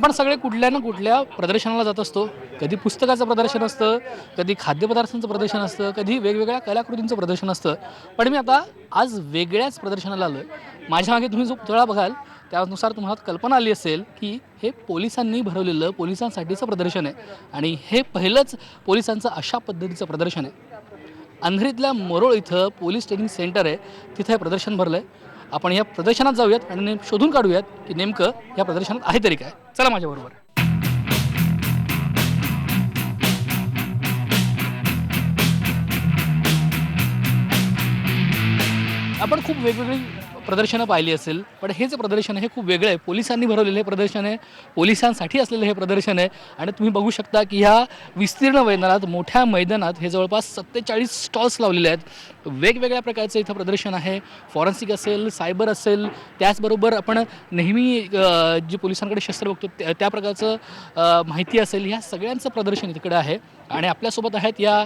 आपण सगळे कुठल्या ना कुठल्या प्रदर्शनाला जात असतो. कधी पुस्तकाचं प्रदर्शन असतं कधी खाद्यपदार्थांचं प्रदर्शन असतं कधी वेगवेगळ्या कलाकृतींचं प्रदर्शन असतं. पण मी आता आज वेगळ्याच प्रदर्शनाला आलो आहे माझ्या मागे तुम्ही जो पुतळा बघाल त्यानुसार तुम्हाला कल्पना आली असेल की हे पोलिसांनी भरवलेलं पोलिसांसाठीचं प्रदर्शन आहे. आणि हे पहिलंच पोलिसांचं अशा पद्धतीचं प्रदर्शन आहे. अंधेरीतल्या मरोळ इथं पोलीस ट्रेनिंग सेंटर आहे. तिथं हे प्रदर्शन भरलं आहे आपण या प्रदर्शनात जाऊयात आणि नेम- शोधून काढूयात की नेमकं या प्रदर्शनात आहे तरी काय. चला माझ्याबरोबर. आपण खूप वेगवेगळी प्रदर्शनं पाहिली असेल पण हे जे प्रदर्शन हे खूप वेगळं आहे. पोलिसांनी भरवलेलं हे प्रदर्शन आहे. पोलिसांसाठी असलेलं हे प्रदर्शन आहे. आणि तुम्ही बघू शकता की ह्या विस्तीर्ण मैदानात मोठ्या मैदानात हे जवळपास सत्तेचाळीस स्टॉल्स लावलेले आहेत. वेगवेगळ्या प्रकारचं इथं प्रदर्शन आहे. फॉरेन्सिक असेल सायबर असेल त्याचबरोबर आपण नेहमी जी जे पोलिसांकडे शस्त्र बघतो त्या त्या प्रकारचं माहिती असेल ह्या सगळ्यांचं प्रदर्शन इकडे आहे. आणि आपल्यासोबत आहेत या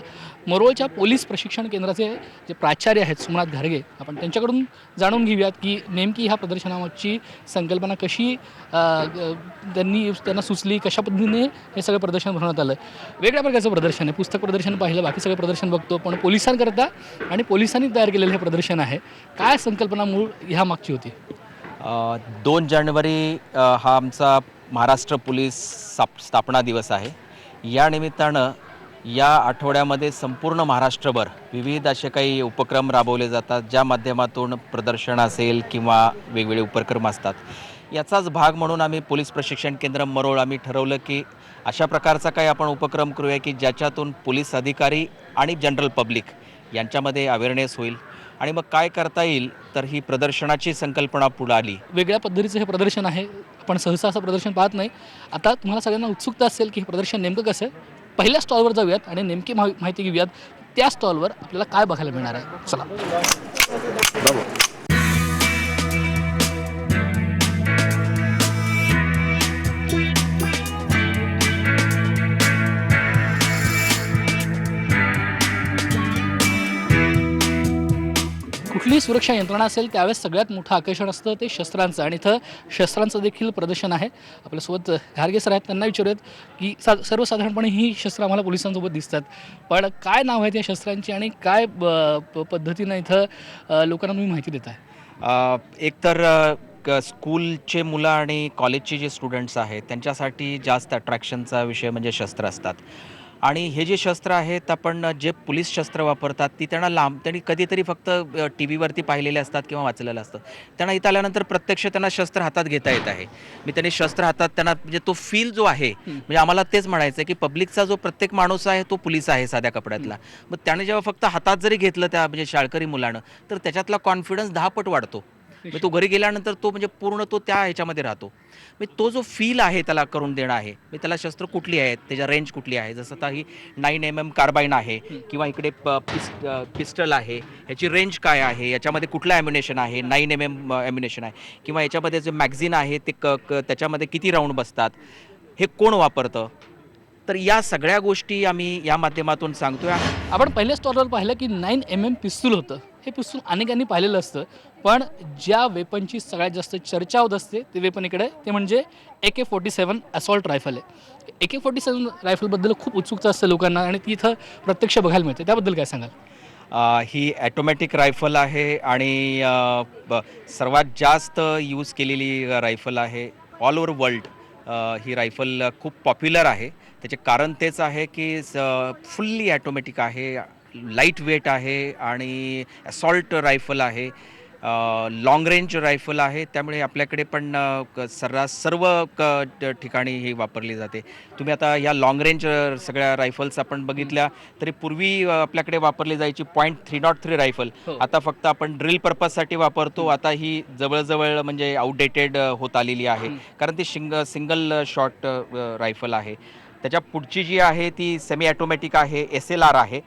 मरोळच्या पोलीस प्रशिक्षण केंद्राचे जे प्राचार्य आहेत सोमनाथ घारगे. आपण त्यांच्याकडून जाणून घेऊयात की नेमकी ह्या प्रदर्शनाची संकल्पना कशी त्यांनी त्यांना सुचली कशा पद्धतीने हे सगळं प्रदर्शन भरवण्यात आलं. वेगळ्या प्रकारचं प्रदर्शन आहे. पुस्तक प्रदर्शन पाहिलं बाकी सगळं प्रदर्शन बघतो. पण पोलिसांकरता आणि पोलिसांनी तयार केलेलं हे प्रदर्शन आहे. काय संकल्पना मूळ ह्या मागची होती दोन जानेवारी हा आमचा महाराष्ट्र पोलीस साप स्थापना दिवस आहे. या निमित्तानं या आठवड्यामध्ये संपूर्ण महाराष्ट्रभर विविध असे काही उपक्रम राबवले जातात ज्या माध्यमातून प्रदर्शन असेल किंवा वेगवेगळे उपक्रम असतात. याचाच भाग म्हणून आम्ही पोलीस प्रशिक्षण केंद्र मरोळ आम्ही ठरवलं की अशा प्रकारचा काही आपण उपक्रम करूया की ज्याच्यातून पोलीस अधिकारी आणि जनरल पब्लिक यांच्यामध्ये अवेअरनेस होईल. आणि मग काय करता येईल तर ही प्रदर्शनाची संकल्पना पुढे आली. वेगळ्या पद्धतीचं हे प्रदर्शन आहे. आपण सहसा असं प्रदर्शन पाहत नाही. आता तुम्हाला सगळ्यांना उत्सुकता असेल की हे प्रदर्शन नेमकं कसं आहे. पहिल्या स्टॉलवर जाऊयात आणि नेमकी माहि माहिती घेऊयात. त्या स्टॉलवर आपल्याला काय बघायला मिळणार आहे? चला. कुठलीही सुरक्षा यंत्रणा असेल त्यावेळेस सगळ्यात मोठं आकर्षण असतं ते शस्त्रांचं. आणि इथं शस्त्रांचं देखील प्रदर्शन आहे. आपल्यासोबत घारगे सर आहेत त्यांना विचारूयात की सा सर्वसाधारणपणे ही शस्त्र आम्हाला पोलिसांसोबत दिसतात. पण काय नाव आहेत या शस्त्रांची आणि काय ब- प- पद्धतीनं इथं लोकांना तुम्ही माहिती देत आहे एकतर क- स्कूलचे मुलं आणि कॉलेजचे जे स्टुडंट्स आहेत त्यांच्यासाठी जास्त अट्रॅक्शनचा विषय म्हणजे शस्त्र असतात. आणि हे जे शस्त्र आहेत आपण जे पोलीस शस्त्र वापरतात ती त्यांना लांब त्यांनी कधीतरी फक्त टी व्हीवरती पाहिलेले असतात किंवा वाचलेलं असतं. त्यांना इथं आल्यानंतर प्रत्यक्ष त्यांना शस्त्र हातात घेता येत आहे. मी त्यांनी शस्त्र हातात त्यांना म्हणजे तो फील जो आहे म्हणजे आम्हाला तेच म्हणायचं आहे की पब्लिकचा जो प्रत्येक माणूस आहे तो पोलीस आहे साध्या कपड्यातला. मग त्याने जेव्हा फक्त हातात जरी घेतलं त्या म्हणजे शाळकरी मुलानं तर त्याच्यातला कॉन्फिडन्स दहा पट वाढतो. मग तो घरी गेल्यानंतर तो म्हणजे पूर्ण तो त्या ह्याच्यामध्ये राहतो. मग तो जो फील आहे त्याला करून देणं आहे. मग त्याला शस्त्र कुठली आहेत त्याच्या रेंज कुठली आहे? जसं आता ही नाईन एम एम कार्बाईन आहे किंवा इकडे पिस पिस्टल आहे. ह्याची रेंज काय आहे? याच्यामध्ये कुठलं ॲम्युनेशन आहे? नाईन एम एम ॲम्युनेशन आहे. किंवा याच्यामध्ये जे मॅगझिन आहे ते क क- त्याच्यामध्ये किती राऊंड बसतात? हे कोण वापरतं? तर या सगळ्या गोष्टी आम्ही या माध्यमातून सांगतोय. आपण पहिल्या स्टॉलवर पाहिलं की नाईन एम एम पिस्तूल होतं. हे पिस्तूल अनेकांनी पाहिलेलं असतं. पण ज्या वेपनची सगळ्यात जास्त चर्चा होत असते ते वेपन इकडे ते म्हणजे A K forty seven assault rifle आहे. ए के फोर्टी सेवन रायफलबद्दल खूप उत्सुकता असते लोकांना आणि ती इथं प्रत्यक्ष बघायला मिळते. त्याबद्दल काय सांगाल? ही ॲटोमॅटिक रायफल आहे आणि सर्वात जास्त यूज केलेली रायफल आहे ऑल ओव्हर वर्ल्ड ही रायफल खूप पॉप्युलर आहे. त्याचे कारण तेच आहे की फुल्ली ॲटोमॅटिक आहे. लाइट वेट आहे आणि असॉल्ट रायफल आहे. लाँग रेंज रायफल आहे. त्यामुळे आपल्याकडे पण सर्रास सर्व क ठिकाणी ही वापरली जाते. तुम्ही आता या लाँग रेंज सगळ्या रायफल्स आपण बघितल्या तरी पूर्वी आपल्याकडे वापरली जायची point three nought three rifle. आता फक्त आपण ड्रिल पर्पजसाठी वापरतो. आता ही जवळजवळ म्हणजे आउटडेटेड होत आलेली आहे. कारण ती शिंग सिंगल शॉट रायफल आहे. त्याच्या पुढची जी आहे ती सेमी ॲटोमॅटिक आहे एस एल आर आहे.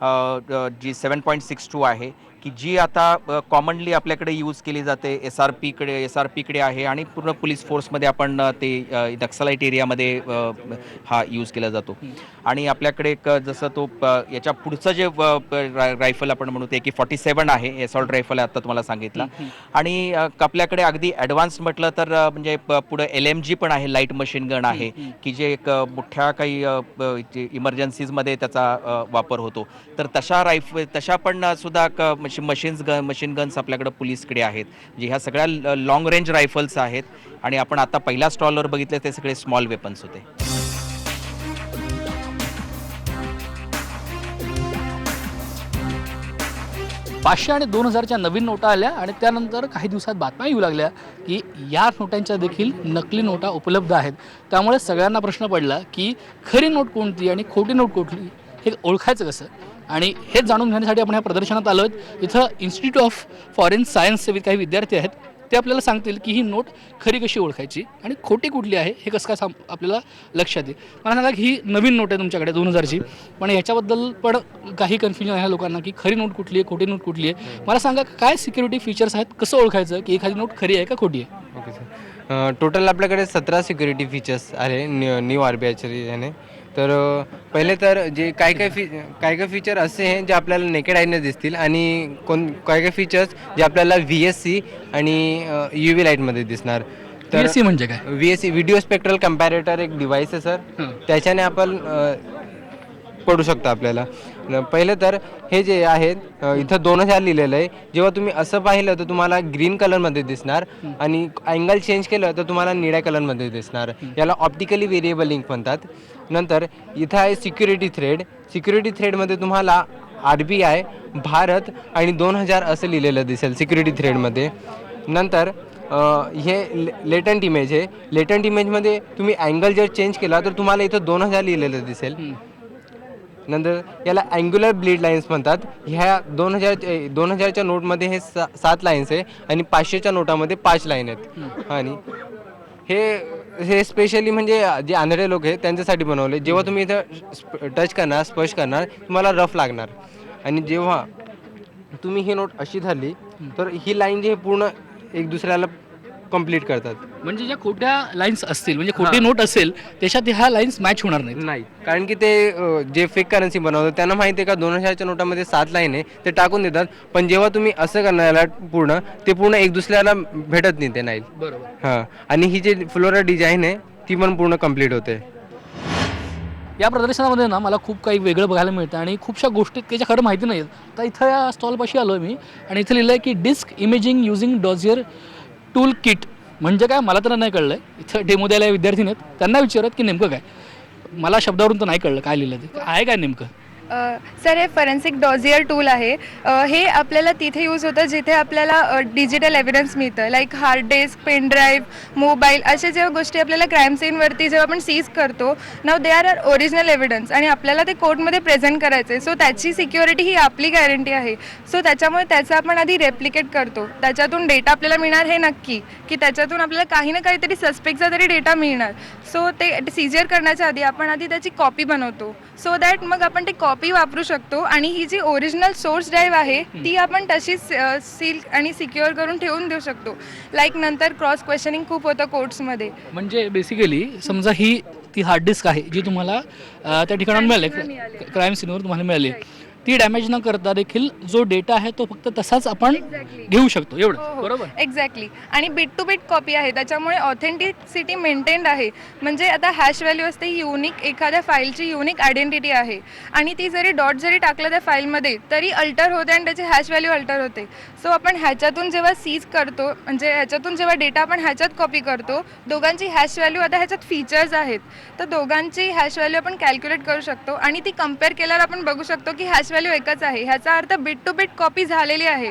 जी सेवन पॉईंट सिक्स टू आहे की जी आता कॉमनली आपल्याकडे यूज केली जाते एस आर पीकडे एस आर पीकडे आहे आणि पूर्ण पोलीस फोर्समध्ये आपण ते नक्सलाईट एरियामध्ये हा यूज केला जातो. आणि आपल्याकडे एक जसं तो याच्या पुढचं जे रायफल आपण म्हणू ते की फॉर्टी सेवन आहे एसॉल्ट रायफल आहे आता तुम्हाला सांगितलं. आणि आपल्याकडे अगदी ॲडव्हान्स म्हटलं तर म्हणजे पुढं एल एम जी पण आहे लाइट मशीन गन आहे. की जे एक मोठ्या काही इमर्जन्सीजमध्ये त्याचा वापर होतो. तर तशा राईफ तशा पण अ, सुद्धा मशीन्स गन मशीन गन्स आपल्याकडं पोलीसकडे आहेत. म्हणजे ह्या सगळ्या लॉंग रेंज रायफल्स आहेत. आणि आपण आता पहिल्या स्टॉलवर बघितले ते सगळे स्मॉल वेपन्स होते. पाचशे आणि दोन हजारच्या नवीन नोटा आल्या आणि त्यानंतर काही दिवसात बातम्या येऊ लागल्या की या नोटांच्या देखील नकली नोटा उपलब्ध आहेत. त्यामुळे सगळ्यांना प्रश्न पडला की खरी नोट कोणती आणि खोटी नोट कुठली? हे ओळखायचं कसं? आणि हेच जाणून घेण्यासाठी आपण या प्रदर्शनात आलो आहेत. इथं इन्स्टिट्यूट ऑफ फॉरेन सायन्सचे काही विद्यार्थी आहेत. ते आपल्याला सांगतील की ही नोट खरी कशी ओळखायची आणि खोटी कुठली आहे हे कसं काय साम आपल्याला लक्षात येईल. मला सांगा की ही नवीन नोट आहे तुमच्याकडे दोन हजारची. पण याच्याबद्दल पण काही कन्फ्युजन आहे लोकांना की खरी नोट कुठली आहे खोटी नोट कुठली आहे. मला सांगा काय सिक्युरिटी फीचर्स आहेत? कसं ओळखायचं की एखादी नोट खरी आहे का खोटी आहे? ओके सर टोटल आपल्याकडे सतरा सिक्युरिटी फीचर्स आहे न्यू आर बी आयच्या याने. तर पहिले तर जे काय काय फी काय काय फीचर असे आहे जे आपल्याला नेकेड आयने दिसतील आणि कोण काय काय फीचर्स जे आपल्याला व्ही एस सी आणि यू व्ही लाईटमध्ये दिसणार. तर PSC म्हणजे काय? V S C video spectral comparator एक डिव्हाइस आहे सर. त्याच्याने आपण अ, पडू शकतो आपल्याला. न- पहिले तर हे जे आहेत इथं दोन हजार लिहिलेलं आहे. जेव्हा तुम्ही असं पाहिलं तर तुम्हाला ग्रीन कलरमध्ये दिसणार आणि अँगल चेंज केलं तर तुम्हाला निळ्या कलरमध्ये दिसणार. याला ऑप्टिकली व्हेरिएबल लिंक म्हणतात. नंतर इथं आहे सिक्युरिटी थ्रेड. सिक्युरिटी थ्रेडमध्ये तुम्हाला आर बी आय भारत आणि दोन हजार असं लिहिलेलं दिसेल सिक्युरिटी थ्रेडमध्ये. नंतर हे लेटंट इमेज आहे. लेटंट इमेजमध्ये तुम्ही अँगल जर चेंज केला तर तुम्हाला इथं दोन हजार लिहिलेलं दिसेल. नंतर याला अँग्युलर ब्लीड लाईन्स म्हणतात. ह्या दोन हजार दोन हजारच्या नोटमध्ये हे सा सात लाईन्स आहे आणि पाचशेच्या नोटामध्ये पाच लाईन आहेत. आणि हे हे स्पेशली म्हणजे जे आंधळे लोक आहेत त्यांच्यासाठी बनवले. जेव्हा तुम्ही इथं टच करणार स्पर्श करणार तुम्हाला रफ लागणार. आणि जेव्हा तुम्ही ही नोट अशी धरली तर ही लाईन जी पूर्ण एक दुसऱ्याला कंप्लीट करतात. म्हणजे ज्या खोट्या लाईन्स असतील म्हणजे खोटी नोट असेल त्याच्यात ह्या लाईन्स मॅच होणार नाहीत. नाही. कारण की ते अ, जे फेक करन्सी बनवतात त्यांना माहिती आहे का दोन हजारच्या नोटामध्ये सात लाईन आहे ते टाकून देतात. पण जेव्हा तुम्ही असं करण्याला पूर्ण ते पूर्ण एक दुसऱ्याला भेटत नाही ते नाही बरोबर. हां. आणि ही जी फ्लोरा डिझाईन आहे ती पण पूर्ण कंप्लीट होते. या प्रदर्शनामध्ये ना मला खूप काही वेगळं बघायला मिळतं आणि खूपशा गोष्टी त्याच्या खरं माहिती नाहीत तर इथं या स्टॉलपाशी आलो मी आणि इथं लिहिलं आहे की disk imaging using Dossier tool kit म्हणजे काय? मला तर नाही कळलं आहे इथं डेमो द्यायला विद्यार्थी आहेत त्यांना विचारत की नेमकं काय? मला शब्दावरून तर नाही कळलं. काय लिहिलं ते? आहे काय नेमकं? सर हे फॉरेन्सिक डॉझियर टूल आहे. अ, हे आपल्याला तिथे यूज होतं जिथे आपल्याला डिजिटल एव्हिडन्स मिळतं. Like hard disk pen drive mobile अशा जेव्हा गोष्टी आपल्याला क्राईम सीनवरती जेव्हा आपण सीज करतो now they are are original evidence आणि आपल्याला ते कोर्टमध्ये प्रेझेंट करायचं आहे सो त्याची सिक्युरिटी ही आपली गॅरंटी आहे. सो त्याच्यामुळे त्याचं आपण आधी रेप्लिकेट करतो. त्याच्यातून डेटा आपल्याला मिळणार हे नक्की. की त्याच्यातून आपल्याला काही ना काहीतरी सस्पेक्टचा तरी डेटा मिळणार. सो ते सीजर करण्याच्या आधी आपण आधी त्याची कॉपी बनवतो. सो दॅट मग आपण ते कॉपी वापरू शकतो आणि ही जी ओरिजिनल सोर्स ड्राईव्ह आहे ती आपण तशीच सील आणि सिक्युअर करून ठेवून देऊ शकतो. लाईक नंतर क्रॉस क्वेश्चनिंग खूप होतं कोर्ट्समध्ये म्हणजे बेसिकली समजा ही ती हार्ड डिस्क आहे जी तुम्हाला त्या ठिकाणाहून मिळाली. Scene वर मिळाली. क्राईम सीनवर तुम्हाला मिळाली. ती डॅमेज न करता देखील जो डेटा आहे तो फक्त तसाच आपण. घेऊ शकतो. हो, एवढं हो. बरोबर? एक्झॅक्टली आणि बिट टू बिट कॉपी आहे. त्याच्यामुळे ऑथेंटिसिटी मेंटेन्ड आहे. म्हणजे आता हॅश व्हॅल्यू असते ही युनिक एखाद्या फाईलची युनिक आयडेंटिटी आहे. आणि ती जरी डॉट जरी टाकलं त्या फाईलमध्ये तरी अल्टर होते आणि त्याची हॅश व्हॅल्यू अल्टर होते. सो आपण ह्याच्यातून जेव्हा सीज करतो म्हणजे ह्याच्यातून जेव्हा डेटा आपण ह्याच्यात कॉपी करतो दोघांची हॅश व्हॅल्यू आता ह्याच्यात फीचर्स आहेत. तर दोघांची हॅश व्हॅल्यू आपण कॅल्क्युलेट करू शकतो. आणि ती कंपेअर केल्यावर आपण बघू शकतो की हॅश व्हॅल्यू एकच आहे. ह्याचा अर्थ बिट टू बिट कॉपी झालेली आहे.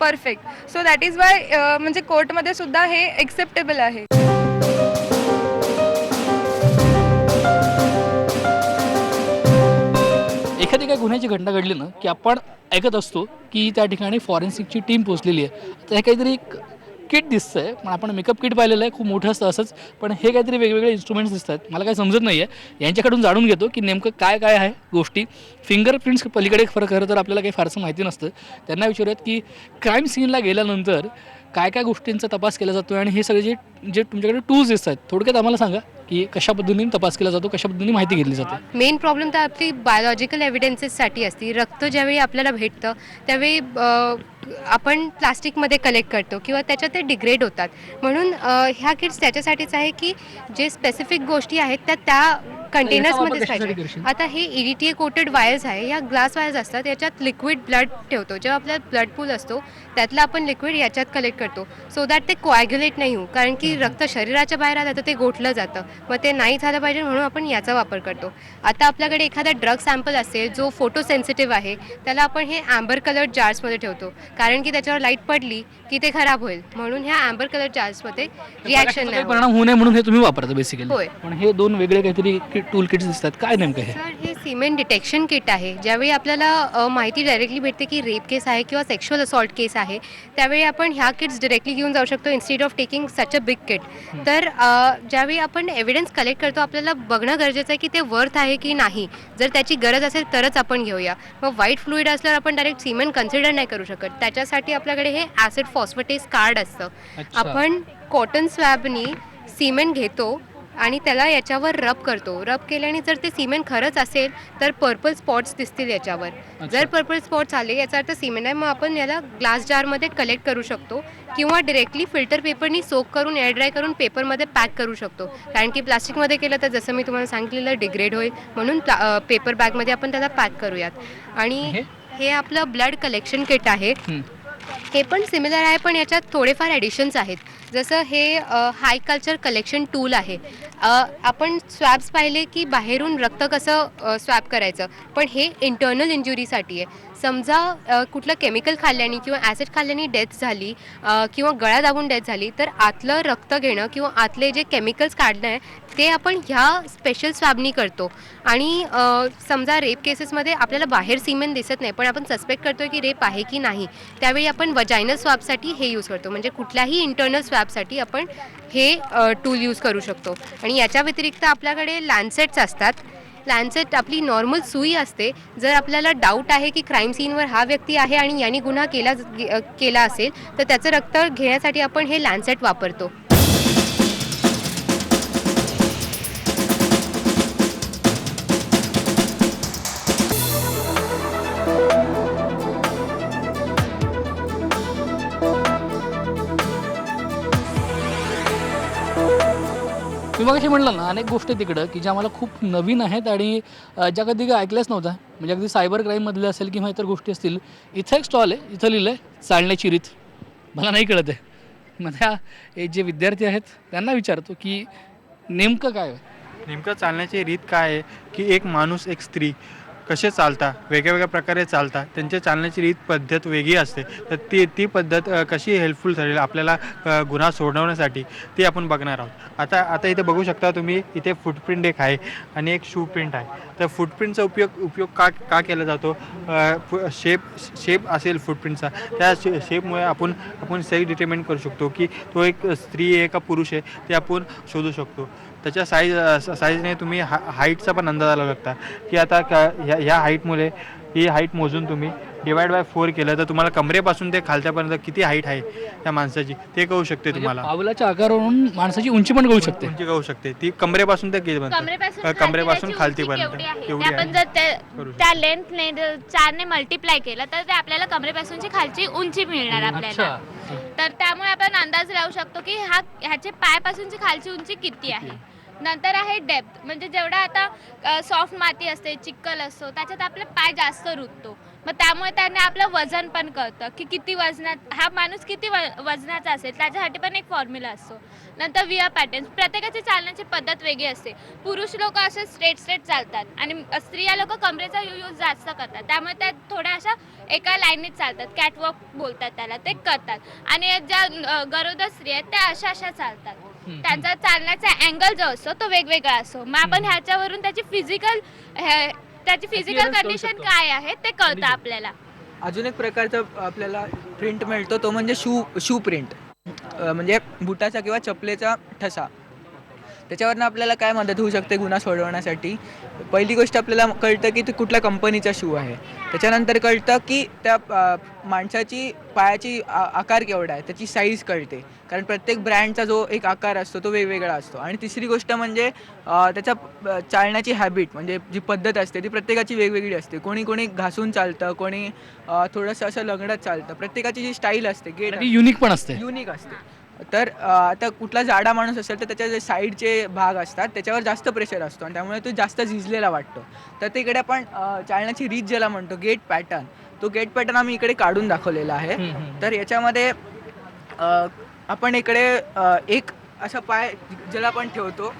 Perfect so that is why म्हणजे कोर्टमध्ये सुद्धा हे एक्सेप्टेबल आहे. एखादी काही गुन्ह्याची घटना घडली ना की आपण ऐकत असतो की त्या ठिकाणी फॉरेन्सिकची टीम पोचलेली आहे. तर हे काहीतरी एक किट आहे पण आपण मेकअप किट पाहिलेलं आहे खूप मोठं असतं असंच. पण हे काहीतरी वेगवेगळे इन्स्ट्रुमेंट्स दिसत आहेत मला काही समजत नाही आहे यांच्याकडून जाणून घेतो की नेमकं काय काय आहे गोष्टी. फिंगरप्रिंट्स पलीकडे फरक खरं तर आपल्याला काही फारसं माहिती नसतं. त्यांना विचारूयात की क्राईम सीनला गेल्यानंतर काय काय गोष्टींचा तपास केला जातो आणि हे सगळे जे जे तुमच्याकडे टूल्स दिसत आहेत थोडक्यात आम्हाला सांगा की कशा पद्धतीने तपास केला जातो कशा पद्धतीने माहिती घेतली जाते? मेन प्रॉब्लेम तर आपली बायोलॉजिकल एव्हिडन्सेससाठी असते. रक्त ज्यावेळी आपल्याला भेटतं त्यावेळी आपण प्लास्टिकमध्ये कलेक्ट करतो किंवा त्याच्यात ते डिग्रेड होतात. म्हणून ह्या किट्स त्याच्यासाठीच आहे की जे स्पेसिफिक गोष्टी आहेत त्या त्या कंटेनर्समध्येच पाहिजे? आता हे E D T A coated wires आहे या ग्लास वायर्स असतात याच्यात लिक्विड ब्लड ठेवतो. जेव्हा आपला ब्लड पूल असतो त्यातलं आपण लिक्विड याच्यात कलेक्ट करतो. सो दॅट ते कोॲग्युलेट नाही होऊ. कारण की रक्त शरीराच्या बाहेर आलं तर ते गोठलं जातं. मग ते नाही झालं पाहिजे म्हणून आपण याचा वापर करतो. आता आपल्याकडे एखादा ड्रग सॅम्पल असेल जो फोटो सेन्सिटिव्ह आहे त्याला आपण हे अँबर कलर जार्समध्ये ठेवतो. कारण की त्याच्यावर लाइट पडली की ते खराब होईल. म्हणून ह्या अँबर कलर जार्समध्ये रिॲक्शन नाही. परिणाम होऊ नये म्हणून हे तुम्ही वापरता बेसिकली होय. पण हे दोन वेगळे काहीतरी टूल किट्स दिसतात. काय नेमकं हे? सर हे सिमेंट डिटेक्शन किट आहे. ज्यावेळी आपल्याला अ, माहिती डायरेक्टली भेटते की रेप केस आहे किंवा सेक्शुअल असॉल्ट केस आहे त्यावेळी आपण ह्या किट्स डिरेक्टली घेऊन जाऊ शकतो instead of taking such a big kit तर ज्यावेळी आपण एव्हिडन्स कलेक्ट करतो आपल्याला बघणं गरजेचं आहे की ते वर्थ आहे की नाही. जर त्याची गरज असेल तरच आपण घेऊया. मग व्हाईट फ्लुईड असल्यावर आपण डायरेक्ट सिमेंट कन्सिडर नाही करू शकत. त्याच्यासाठी आपल्याकडे हे ॲसिड फॉस्फटेस कार्ड असतं. आपण कॉटन स्वॅबनी सिमेंट घेतो आणि त्याला याच्यावर रब करतो. रब केल्याने जर ते सिमेंट खरंच असेल तर पर्पल स्पॉट्स दिसतील याच्यावर. जर पर्पल स्पॉट्स आले याचा अर्थ सिमेंट आहे मग आपण याला ग्लास जारमध्ये कलेक्ट करू शकतो. किंवा डिरेक्टली फिल्टर पेपरनी सोक करून एअर ड्राय करून पेपरमध्ये पॅक करू शकतो. कारण की प्लास्टिकमध्ये केलं तर जसं मी तुम्हाला सांगितलेलं डिग्रेड होईल. म्हणून पेपर बॅगमध्ये आपण त्याला पॅक करूयात. आणि हे? आपलं ब्लड कलेक्शन किट आहे. हं. हे पण सिमिलर आहे पण याच्यात थोडेफार ॲडिशन्स आहेत. जसं हे हाय कल्चर कलेक्शन टूल आहे. आपण स्वॅब्स पाहिले की बाहेरून रक्त कसं स्वॅब करायचं? पण हे इंटर्नल इंजुरीसाठी आहे. समजा कुठलं केमिकल खाल्ल्याने किंवा ॲसिड खाल्ल्याने डेथ झाली किंवा गळा दाबून डेथ झाली तर आतलं रक्त घेणं किंवा आतले जे केमिकल्स काढणं आहे ते आपण ह्या स्पेशल स्वॅबनी करतो. आणि समजा रेप केसेसमध्ये आपल्याला बाहेर सिमेंट दिसत नाही पण आपण सस्पेक्ट करतो की रेप आहे की नाही त्यावेळी आपण वजायनल स्वॅबसाठी हे यूज करतो. म्हणजे कुठल्याही इंटर्नल स्वॅबसाठी आपण हे टूल यूज करू शकतो. आणि याच्या व्यतिरिक्त आपल्याकडे लॅन्सेट्स असतात. लॅन्सेट आपली नॉर्मल सुई असते. जर आपल्याला डाऊट आहे की क्राईम सीनवर हा व्यक्ती आहे आणि यांनी गुन्हा केला केला असेल तर त्याचं रक्त घेण्यासाठी आपण हे लॅन्सेट वापरतो. मी मग म्हटलं ना अनेक गोष्टी तिकडं की ज्या मला खूप नवीन आहेत आणि ज्या कधी काय ऐकल्याच नव्हत्या. म्हणजे अगदी सायबर क्राईममधले असेल किंवा इतर गोष्टी असतील इथं एक स्टॉल आहे इथं लिहिलं आहे चालण्याची रीत मला नाही कळत आहे. मग त्या हे जे विद्यार्थी आहेत त्यांना विचारतो की नेमकं काय आहे? नेमकं चालण्याची रीत काय आहे? की एक माणूस एक स्त्री कसे चालता वेगळ्या वेगळ्या प्रकारे चालता त्यांच्या चालण्याची रीत पद्धत वेगळी असते. तर ती ती पद्धत कशी हेल्पफुल ठरेल आपल्याला गुन्हा सोडवण्यासाठी ते आपण बघणार आहोत. आता आता इथे बघू शकता तुम्ही इथे फुटप्रिंट एक आहे आणि एक शू प्रिंट आहे. तर फुटप्रिंटचा उपयोग उपयोग का का केला जातो? शेप शेप असेल फुटप्रिंटचा त्या शे शेपमुळे आपण आपण सेल्फ डिटर्मिन करू शकतो की तो एक स्त्री आहे का पुरुष आहे ते आपण शोधू शकतो. त्याच्या साईज साईजने तुम्ही हा हाईटचा पण अंदाज लावू शकता की आता का ह्या ह्या हाईटमुळे ही हाईट मोजून तुम्ही डिवाइड बाय फोर केलं तर तुम्हाला कमरेपासून ते खालच्यापर्यंत किती हाईट आहे त्या माणसाची? ते कळू शकते तुम्हाला. म्हणजे पावलाच्या आकारावरून माणसाची उंची पण कळू शकते. उंची कळू शकते. ती कमरेपासून ते कमरेपासून बनतं कमरेपासून खालती खालतीपर्यंत त्याची उंची एवढी केवढी आहे? ते आपण आहे जर त्या-. त्या लेंथने चारने मल्टिप्लाय केलं तर ते आपल्याला कमरेपासूनची खालची उंची मिळणार आपल्याला. अच्छा तर त्यामुळे आपण अंदाज लावू शकतो की हा ह्याचे पायापासूनची खालची उंची किती आहे? नंतर आहे डेप्थ. म्हणजे जेवढा आता सॉफ्ट माती असते चिक्कल असतो त्याच्यात आपला पाय जास्त रुततो. मग त्यामुळे त्याने आपलं वजन पण कळतं की किती वजनात हा माणूस किती व वजनाचा असेल त्याच्यासाठी पण एक फॉर्म्युला असतो. नंतर विया पॅटर्न्स प्रत्येकाची चालण्याची पद्धत वेगळी असते. पुरुष लोक असे स्ट्रेट स्ट्रेट चालतात आणि स्त्रिया लोक कमरेचा यूज जास्त करतात. त्यामुळे त्या थोड्या अशा एका लाईनीत चालतात. कॅटवॉक बोलतात त्याला ते करतात. आणि ज्या गरोदर स्त्री आहेत त्या अशा अशा चालतात. त्यांचा चालण्याचा अँगल जो असतो तो वेगवेगळा असतो. मग आपण ह्याच्यावरून त्याची फिजिकल त्याची फिजिकल Appearance कंडिशन शकतो. काय आहे ते कळतं आपल्याला. अजून एक प्रकारचा आपल्याला प्रिंट मिळतो तो म्हणजे शू शू प्रिंट म्हणजे बुटाचा किंवा चपलेचा ठसा. त्याच्यावरनं आपल्याला काय मदत होऊ शकते गुन्हा सोडवण्यासाठी? पहिली गोष्ट आपल्याला कळतं की ते कुठल्या कंपनीचा शू आहे. त्याच्यानंतर कळतं की त्या माणसाची पायाची आकार केवढा आहे त्याची साईज कळते. कारण प्रत्येक ब्रँडचा जो एक आकार असतो तो वेगवेगळा असतो. आणि तिसरी गोष्ट म्हणजे त्याच्या चालण्याची हॅबिट म्हणजे जी पद्धत असते ती प्रत्येकाची वेगवेगळी असते. कोणी कोणी घासून चालतं कोणी थोडंसं असं लंगडत चालतं. प्रत्येकाची जी स्टाईल असते गेट युनिक पण असते. युनिक असते. तर आता कुठला जाडा माणूस असेल तर त्याच्या जे साईडचे भाग असतात त्याच्यावर जास्त प्रेशर असतो आणि त्यामुळे तो जास्त झिजलेला वाटतो. तर ते इकडे आपण चालण्याची रीत ज्याला म्हणतो गेट पॅटर्न तो गेट पॅटर्न आम्ही इकडे काढून दाखवलेला आहे. तर याच्यामध्ये आपण इकडे एक असा पाय ज्याला आपण ठेवतो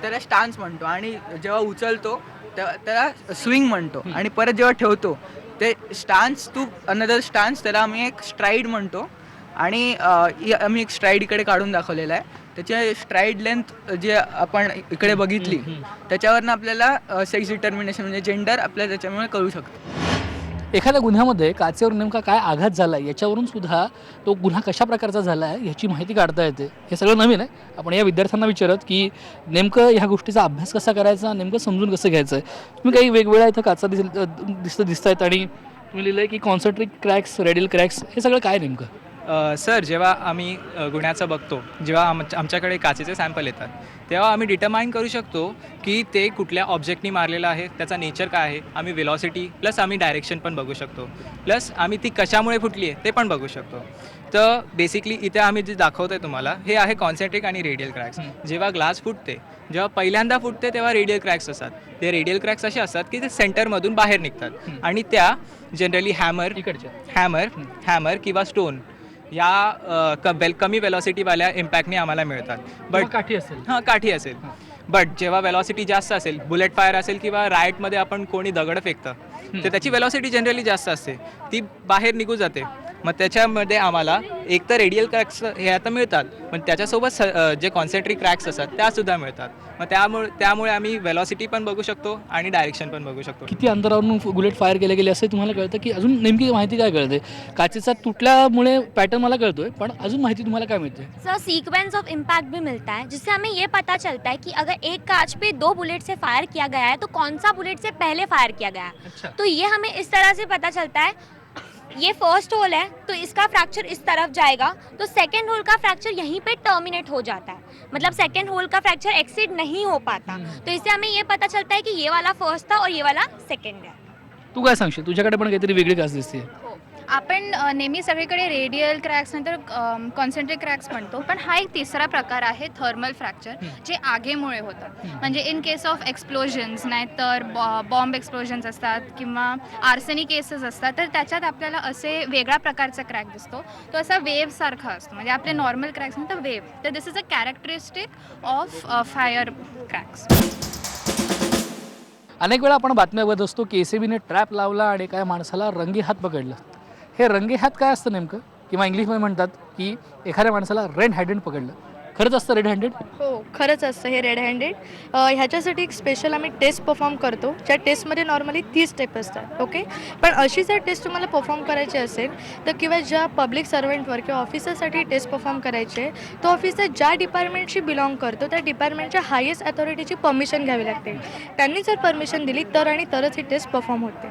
त्याला स्टान्स म्हणतो आणि जेव्हा उचलतो त्या- त्याला स्विंग म्हणतो आणि परत जेव्हा ठेवतो ते स्टान्स टू अनदर स्टान्स त्याला आम्ही एक स्ट्राईड म्हणतो. आणि आम्ही एक स्ट्राईड इकडे काढून दाखवलेला आहे. त्याचे स्ट्राईड लेंथ जे आपण इकडे बघितली त्याच्यावरनं आपल्याला सेक्स डिटर्मिनेशन म्हणजे जेंडर आपल्याला त्याच्यामुळे कळू शकतो. एखाद्या गुन्ह्यामध्ये काचेवर नेमका काय आघात झाला आहे याच्यावरून सुद्धा तो गुन्हा कशा प्रकारचा झाला आहे ह्याची माहिती काढता येते. हे सगळं नवीन आहे. आपण या विद्यार्थ्यांना विचारत की नेमकं ह्या गोष्टीचा अभ्यास कसा करायचा नेमकं समजून कसं घ्यायचं आहे तुम्ही काही वेगवेगळ्या इथं काचा दिस दिसत दिसत आहेत आणि तुम्ही लिहिलं आहे की कॉन्सन्ट्रिक क्रॅक्स रेडियल क्रॅक्स हे सगळं काय नेमकं? सर जेव्हा आम्ही गुन्ह्याचं बघतो जेव्हा आम आमच्याकडे काचेचे सॅम्पल येतात तेव्हा आम्ही डिटरमाइन करू शकतो की ते कुठल्या ऑब्जेक्टनी मारलेलं आहे त्याचा नेचर काय आहे आम्ही वेलॉसिटी प्लस आम्ही डायरेक्शन पण बघू शकतो प्लस आम्ही ती कशामुळे फुटली आहे ते पण बघू शकतो. तर बेसिकली इथे आम्ही जे दाखवतो आहे तुम्हाला हे आहे कॉन्सन्ट्रिक आणि रेडियल क्रॅक्स जेव्हा ग्लास फुटते जेव्हा पहिल्यांदा फुटते तेव्हा रेडियल क्रॅक्स असतात. ते रेडियल क्रॅक्स असे असतात की ते सेंटरमधून बाहेर निघतात. आणि त्या जनरली हॅमर इकडच्या. हॅमर हॅमर किंवा स्टोन या क वेल कमी वेलॉसिटीवाल्या इम्पॅक्टने आम्हाला मिळतात. बट काठी असेल. हां काठी असेल. बट जेव्हा वेलॉसिटी जास्त असेल बुलेट फायर असेल किंवा राईटमध्ये आपण कोणी दगड फेकतं तर त्याची वेलॉसिटी जनरली जास्त असते. ती बाहेर निघू जाते. मग त्याच्यामध्ये आम्हाला एक तर रेडियल क्रॅक्स हे आता मिळतात पण त्याच्यासोबत स- जे कॉन्सन्ट्रिक क्रॅक्स असतात त्यासुद्धा मिळतात. मग त्यामुळे त्यामुळे आम्ही वेलॉसिटी पण बघू शकतो आणि डायरेक्शन पण बघू शकतो. किती अंतरावरून बुलेट फायर केले गेले असं तुम्हाला कळतं? की अजून नेमकी माहिती काय कळते? काचेचा तुटल्यामुळे पॅटर्न मला कळतोय पण अजून माहिती तुम्हाला काय मिळते? सर सीक्वेंस ऑफ इम्पैक्ट भी मिलता है जिससे हमें ये पता चलता है कि अगर एक कांच पे दो बुलेट से फायर किया गया है तो कौन सा बुलेट से पहले फायर किया गया है? अच्छा। तो ये हमें इस तरह से पता चलता है ये फ़र्स्ट होल है तो इसका फ्रैक्चर इस तरफ़ जाएगा तो सेकेंड होल का फ्रैक्चर यहीं पे टर्मिनेट हो जाता है। मतलब सेकेंड होल का फ्रैक्चर एक्सीड नहीं हो पाता। तो इससे हमें ये पता चलता है कि ये वाला फ़र्स्ट था और ये वाला सेकेंड है। तू काय सांगशील? तुझ्याकडे पण काहीतरी वेगळी कास दिसते आपण नेहमी सगळीकडे रेडियल क्रॅक्स नंतर कॉन्सन्ट्रेट क्रॅक्स म्हणतो पण हा एक तिसरा प्रकार आहे थर्मल फ्रॅक्चर जे आगीमुळे होतं. म्हणजे इन केस ऑफ एक्सप्लोजन्स नाहीतर बॉम्ब एक्सप्लोजन्स असतात किंवा आर्सेनिक केसेस असतात तर त्याच्यात आपल्याला असे वेगळ्या प्रकारचा क्रॅक दिसतो. तो असा वेव्ह सारखा असतो. म्हणजे आपले नॉर्मल क्रॅक्स नंतर वेव्ह तर this is a characteristic of fire cracks अनेक वेळा आपण बातम्या बघत असतो की एसीबीने ट्रॅप लावला आणि काय माणसाला रंगी हात पकडलं. हे रंगे हात काय असतं नेमकं? किंवा इंग्लिशमध्ये म्हणतात की एखाद्या माणसाला रेड हँडेड पकडलं. खरंच असतं रेड हँडेड हो खरंच असतं हे रेड हँडेड ह्याच्यासाठी एक स्पेशल आम्ही टेस्ट परफॉर्म करतो. ज्या टेस्टमध्ये नॉर्मली तीस स्टेप असतात ओके पण अशी जर टेस्ट तुम्हाला परफॉर्म करायची असेल तर किंवा ज्या पब्लिक सर्वंटवर किंवा ऑफिसरसाठी टेस्ट परफॉर्म करायची आहे तो ऑफिसर ज्या डिपार्टमेंटशी बिलॉंग करतो त्या डिपार्टमेंटच्या हायेस्ट अथॉरिटीची परमिशन घ्यावी लागते. त्यांनी जर परमिशन दिली तर आणि तरच ही टेस्ट परफॉर्म होते.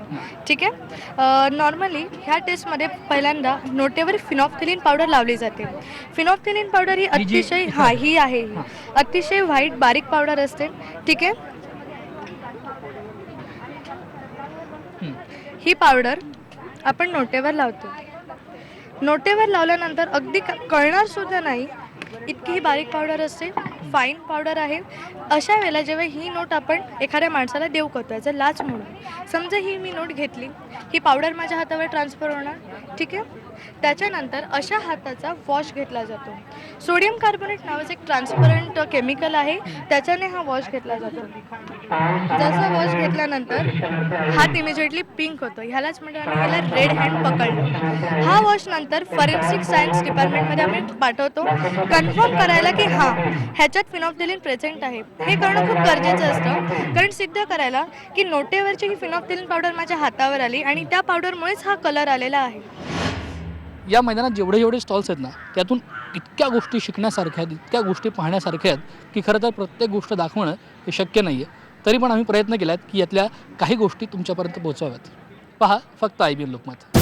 ठीक आहे? नॉर्मली ह्या टेस्टमध्ये पहिल्यांदा नोटेवर फिनॉफ्थिलिन पावडर लावली जाते. फिनॉफ्थिलिन पावडर ही अतिशय हा ही आहे ही. अतिशय व्हाईट बारीक पावडर असते. ठीक आहे? ही पावडर आपण नोटेवर लावतो. नोटेवर लावल्यानंतर अगदी कळणार सुद्धा नाही इतकी ही बारीक पावडर असते. फाईन पावडर आहे. अशा वेळेला जेव्हा ही नोट आपण एखाद्या माणसाला देऊ करतो याचा लाच म्हणून. समजा ही मी नोट घेतली. ही पावडर माझ्या हातावर ट्रान्सफर होणार. ठीक आहे? त्याच्यानंतर अशा हाताचा वॉश घेतला जातो. सोडियम कार्बोनेट नावाचं एक ट्रान्सपरंट केमिकल आहे त्याच्याने हा वॉश घेतला जातो. जसा वॉश घेतल्यानंतर हात इमिजिएटली पिंक होतो. ह्यालाच म्हणजे आम्ही ह्याला रेड हँड पकडलो हा वॉश नंतर फॉरेन्सिक सायन्स डिपार्टमेंटमध्ये आम्ही पाठवतो. कन्फर्म करायला की हां ह्याच्यात फिनॉफ्थिलिन प्रेझेंट आहे. हे करणं खूप गरजेचं असतं. कारण सिद्ध करायला की नोटेवरची ही फिनॉफ्थिलिन पावडर माझ्या हातावर आली आणि त्या पावडरमुळेच हा कलर आलेला आहे. या मैदानात जेवढे जेवढे स्टॉल्स आहेत ना त्यातून इतक्या गोष्टी शिकण्यासारख्या आहेत इतक्या गोष्टी पाहण्यासारख्या आहेत की खरं तर प्रत्येक गोष्ट दाखवणं हे शक्य नाही आहे तरी पण आम्ही प्रयत्न केला आहेत की यातल्या काही गोष्टी तुमच्यापर्यंत पोहोचवाव्यात पहा फक्त आय बी एन लोकमत.